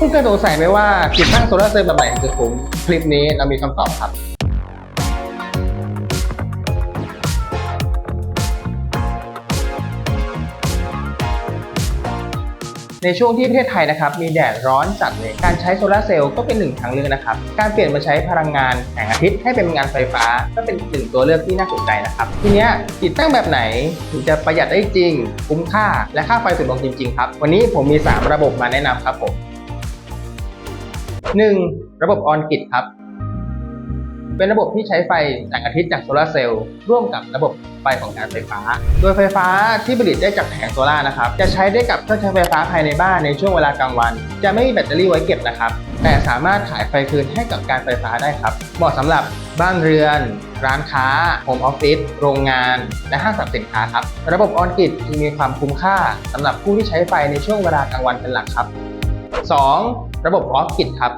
คุณเคยสงสัยไหมว่าติดตั้งโซลาร์เซลล์แบบไหนถึงจะคุ้มคลิปนี้เรามีคำตอบครับในช่วงที่ประเทศไทยนะครับมีแดดร้อนจัดเลยการใช้โซลาร์เซลล์ก็เป็นหนึ่งทางเลือกนะครับ การเปลี่ยนมาใช้พลังงานแสงอาทิตย์ให้เป็นพลังงานไฟฟ้า ก็เป็นหนึ่งตัวเลือกที่น่าสนใจนะครับ ทีนี้ติดตั้งแบบไหนถึงจะประหยัดได้จริง คุ้มค่า และค่าไฟถูกลงจริงๆครับ วันนี้ผมมี 3 ระบบมาแนะนำครับผม 1. ระบบออนกิดครับ เป็นระบบที่ใช้ไฟแสงอาทิตย์จากโซลาร์เซลล์ร่วมกับระบบไฟของการไฟฟ้า โดยไฟฟ้าที่ผลิตได้จากแผงโซลานะครับ จะใช้ได้กับเครื่องใช้ไฟฟ้าภายในบ้านในช่วงเวลากลางวัน จะไม่มีแบตเตอรี่ไว้เก็บนะครับ แต่สามารถขายไฟคืนให้กับการไฟฟ้าได้ครับ เหมาะสำหรับบ้านเรือน ร้านค้า โฮมออฟฟิศ โรงงาน และห้างสรรพสินค้าครับ ระบบออนกิจมีความคุ้มค่าสำหรับผู้ที่ใช้ไฟในช่วงเวลากลางวันเป็นหลักครับ 2. ระบบออฟกิดครับ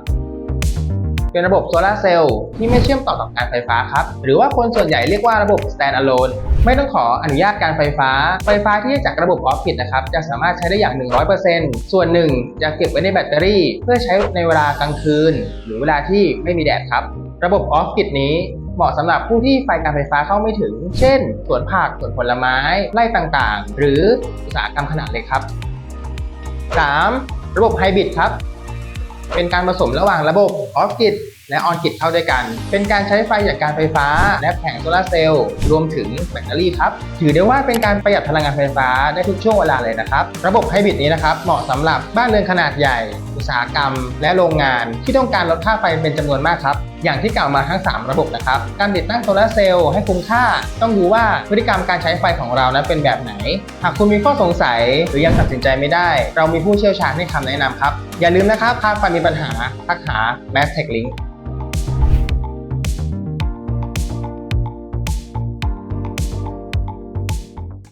เป็นระบบโซลาร์เซลล์ที่ไม่เชื่อมต่อกับการไฟฟ้าครับ หรือว่าคนส่วนใหญ่เรียกว่าระบบ stand alone ไม่ต้องขออนุญาตการไฟฟ้า ไฟฟ้าที่ได้จากระบบออฟกิดนะครับ จะสามารถใช้ได้อย่าง 100%ส่วนหนึ่งจะเก็บไว้ในแบตเตอรี่ เพื่อใช้ในเวลากลางคืน หรือเวลาที่ไม่มีแดดครับ ระบบออฟกิดนี้เหมาะสำหรับผู้ที่ไฟการไฟฟ้าเข้าไม่ถึง เช่น สวนผัก สวนผลไม้ ไร่ต่างๆ หรืออุตสาหกรรมขนาดเล็กครับ 3. ระบบไฮบริดครับ เป็นการผสมระหว่างระบบออฟกิดและออนกิดเข้าด้วยกัน เป็นการใช้ไฟจากการไฟฟ้า และแผงโซลาร์เซลล์รวมถึงแบตเตอรี่ครับ ถือได้ว่าเป็นการประหยัดพลังงานไฟฟ้าได้ทุกช่วงเวลาเลยนะครับ ระบบไฮบริดนี้นะครับเหมาะสำหรับบ้านเรือนขนาดใหญ่ อุตสาหกรรม และโรงงานที่ต้องการลดค่าไฟเป็นจำนวนมากครับ อย่างที่กล่าวมาทั้ง 3 ระบบนะครับ การติดตั้งโซลาเซลล์ให้คุ้มค่า ต้องดูว่าพฤติกรรมการใช้ไฟของเรานั้นเป็นแบบไหน หากคุณมีข้อสงสัยหรือยังตัดสินใจไม่ได้ เรามีผู้เชี่ยวชาญให้คำแนะนำครับ อย่าลืมนะครับถ้าไฟมีปัญหาทักหา Mass Tech Link